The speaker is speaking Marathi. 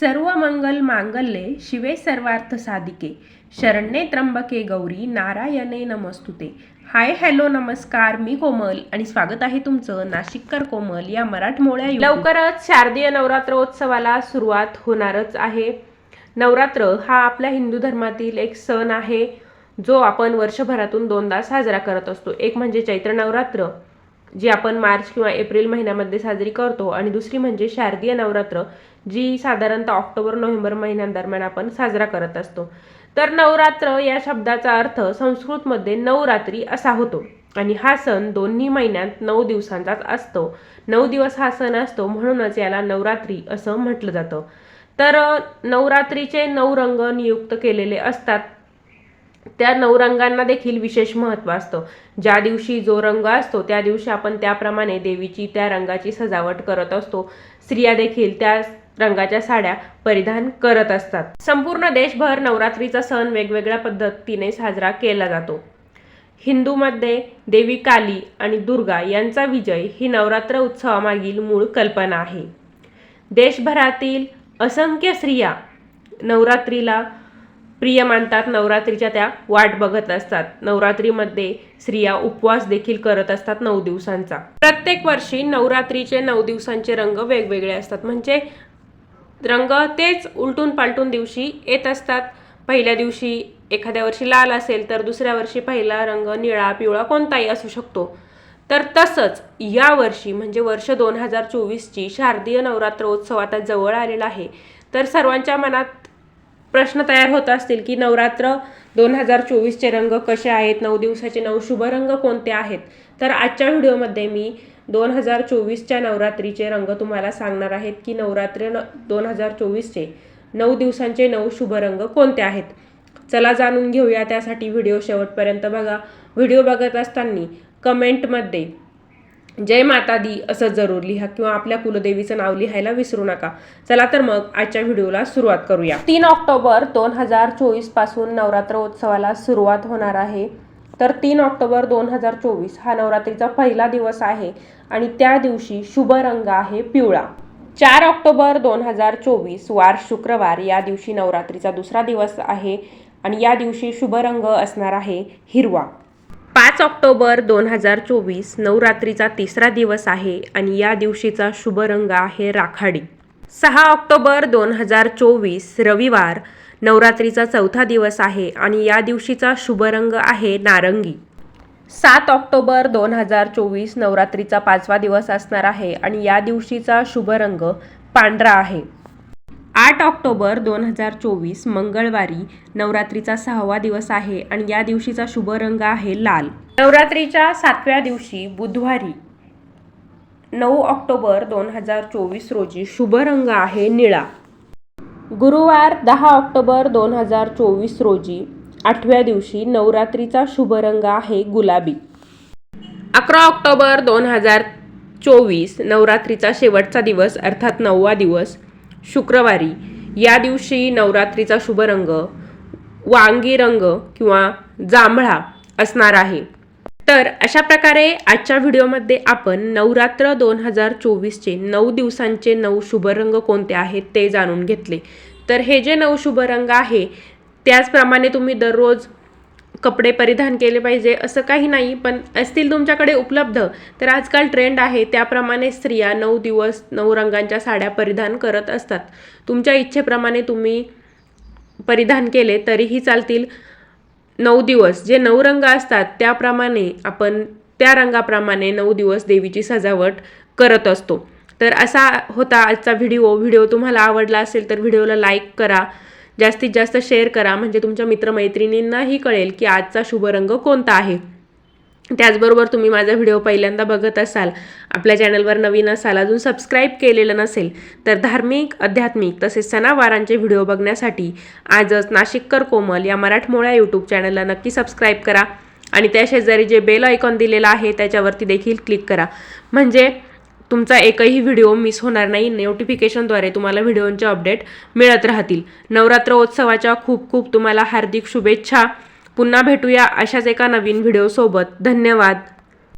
सर्व मंगल मांगल्ये शिवे सर्वार्थ साधिके. शरण्ये त्र्यंबके गौरी नारायणे नमस्तुते. हाय हॅलो नमस्कार मी कोमल आणि स्वागत आहे तुमचं नाशिककर कोमल या मराठमोळ्या लवकरच शारदीय नवरात्रोत्सवाला सुरुवात होणारच आहे. नवरात्र हा आपल्या हिंदू धर्मातील एक सण आहे जो आपण वर्षभरातून दोनदा साजरा करत असतो. एक म्हणजे चैत्र नवरात्र जी आपण मार्च किंवा एप्रिल महिन्यामध्ये साजरी करतो. आणि दुसरी म्हणजे शारदीय नवरात्र जी साधारणतः ऑक्टोबर नोव्हेंबर महिन्यांदरम्यान आपण साजरा करत असतो. तर नवरात्र या शब्दाचा अर्थ संस्कृतमध्ये नवरात्री असा होतो. आणि हा सण दोन्ही महिन्यात नऊ दिवसांचाच असतो. नऊ दिवस हा सण असतो म्हणूनच याला नवरात्री असं म्हटलं जातं. तर नवरात्रीचे नऊ रंग नियुक्त केलेले असतात. त्या नऊ रंगांना देखील विशेष महत्त्व असतं. ज्या दिवशी जो रंग असतो त्या दिवशी आपण त्याप्रमाणे देवीची त्या रंगाची सजावट करत असतो. स्त्रिया देखील त्या रंगाच्या साड्या परिधान करत असतात. संपूर्ण देशभर नवरात्रीचा सण वेगवेगळ्या पद्धतीने साजरा केला जातो. हिंदूमध्ये देवी काली आणि दुर्गा यांचा विजय ही नवरात्र उत्सवामागील मूळ कल्पना आहे. देशभरातील असंख्य स्त्रिया नवरात्रीला प्रिय मानतात नवरात्रीच्या त्या वाट बघत असतात. नवरात्रीमध्ये स्त्रिया उपवास देखील करत असतात नऊ दिवसांचा. प्रत्येक वर्षी नवरात्रीचे नऊ दिवसांचे रंग वेगवेगळे असतात. म्हणजे रंग तेच उलटून पालटून दिवशी येत असतात. पहिल्या दिवशी एखाद्या वर्षी लाल असेल तर दुसऱ्या वर्षी पहिला रंग निळा पिवळा कोणताही असू शकतो. तर तसंच या वर्षी म्हणजे वर्ष दोन हजार चोवीसची शारदीय नवरात्रोत्सव आता जवळ आलेला आहे. तर सर्वांच्या मनात प्रश्न तयार होत असतील की नवरात्र दोन हजार चोवीसचे रंग कसे आहेत? नऊ दिवसाचे नऊ शुभ रंग कोणते आहेत? तर आजच्या व्हिडिओमध्ये मी दोन हजार चोवीसच्या नवरात्रीचे रंग तुम्हाला सांगणार आहेत की नवरात्र न दोन हजार चोवीसचे नऊ दिवसांचे नऊ शुभ रंग कोणते आहेत? चला जाणून घेऊया त्यासाठी व्हिडिओ शेवटपर्यंत बघा. व्हिडिओ बघत असताना कमेंटमध्ये जय माता दी असं जरूर लिहा किंवा आपल्या कुलदेवीचं नाव लिहायला विसरू नका. चला तर मग आजच्या व्हिडिओला सुरुवात करूया. तीन ऑक्टोबर दोन हजार चोवीसपासून नवरात्रोत्सवाला सुरुवात होणार आहे. तर तीन ऑक्टोबर दोन हजार चोवीस हा नवरात्रीचा पहिला दिवस आहे आणि त्या दिवशी शुभ रंग आहे पिवळा. चार ऑक्टोबर दोन हजार चोवीस वार शुक्रवार या दिवशी नवरात्रीचा दुसरा दिवस आहे आणि या दिवशी शुभ रंग असणार आहे हिरवा. पाच ऑक्टोबर दोन हजार चोवीस नवरात्रीचा तिसरा दिवस आहे आणि या दिवशीचा शुभ रंग आहे राखाडी. सहा ऑक्टोबर दोन हजार चोवीस रविवार नवरात्रीचा चौथा दिवस आहे आणि या दिवशीचा शुभ रंग आहे नारंगी. सात ऑक्टोबर दोन हजार चोवीस नवरात्रीचा पाचवा दिवस असणार आहे आणि या दिवशीचा शुभ रंग पांढरा आहे. आठ ऑक्टोबर दोन हजार चोवीस मंगळवारी नवरात्रीचा सहावा दिवस आहे आणि या दिवशीचा शुभ रंग आहे लाल. नवरात्रीच्या सातव्या दिवशी बुधवारी नऊ ऑक्टोबर दोन हजार चोवीस रोजी शुभ रंग आहे निळा. गुरुवार दहा ऑक्टोबर दोन हजार चोवीस रोजी आठव्या दिवशी नवरात्रीचा शुभ रंग आहे गुलाबी. अकरा ऑक्टोबर दोन हजार चोवीस नवरात्रीचा शेवटचा दिवस अर्थात नववा दिवस शुक्रवारी. या दिवशी नवरात्रीचा शुभ रंग वांगी रंग किंवा जांभळा असणार आहे. तर अशा प्रकारे आजच्या व्हिडिओमध्ये आपण नवरात्र दोन हजार चोवीसचे नऊ दिवसांचे नऊ शुभ रंग कोणते आहेत ते जाणून घेतले. तर हे जे नऊ शुभ रंग आहे त्याचप्रमाणे तुम्ही दररोज कपडे परिधान केले पाहिजे असं काही नाही पण असतील तुमच्याकडे उपलब्ध. तर आजकाल ट्रेंड आहे त्याप्रमाणे स्त्रिया नऊ दिवस नऊ रंगांच्या साड्या परिधान करत असतात. तुमच्या इच्छेप्रमाणे तुम्ही परिधान केले तरीही चालतील. नऊ दिवस जे नऊ रंग असतात त्याप्रमाणे आपण त्या रंगाप्रमाणे नऊ दिवस देवीची सजावट करत असतो. तर असा होता आजचा व्हिडिओ. व्हिडिओ तुम्हाला आवडला असेल तर व्हिडिओला लाईक करा. जास्तीत जास्त शेअर करा. म्हणजे तुमच्या मित्रमैत्रिणींनाही कळेल की आजचा शुभ रंग कोणता आहे. त्याचबरोबर तुम्ही माझा व्हिडिओ पहिल्यांदा बघत असाल आपल्या चॅनलवर नवीन असाल अजून सबस्क्राईब केलेलं नसेल तर धार्मिक आध्यात्मिक तसेच सणावारांचे व्हिडिओ बघण्यासाठी आजच नाशिककर कोमल या मराठमोळ्या यूट्यूब चॅनलला नक्की सबस्क्राईब करा. आणि त्या शेजारी जे बेल आयकॉन दिलेलं आहे त्याच्यावरती देखील क्लिक करा. म्हणजे तुमचा एकही व्हिडिओ मिस होणार नाही. नोटिफिकेशनद्वारे तुम्हाला व्हिडिओंचे अपडेट मिळत राहतील. नवरात्रोत्सवाच्या खूप खूप तुम्हाला हार्दिक शुभेच्छा. पुन्हा भेटूया अशाच एका नवीन व्हिडिओसोबत धन्यवाद.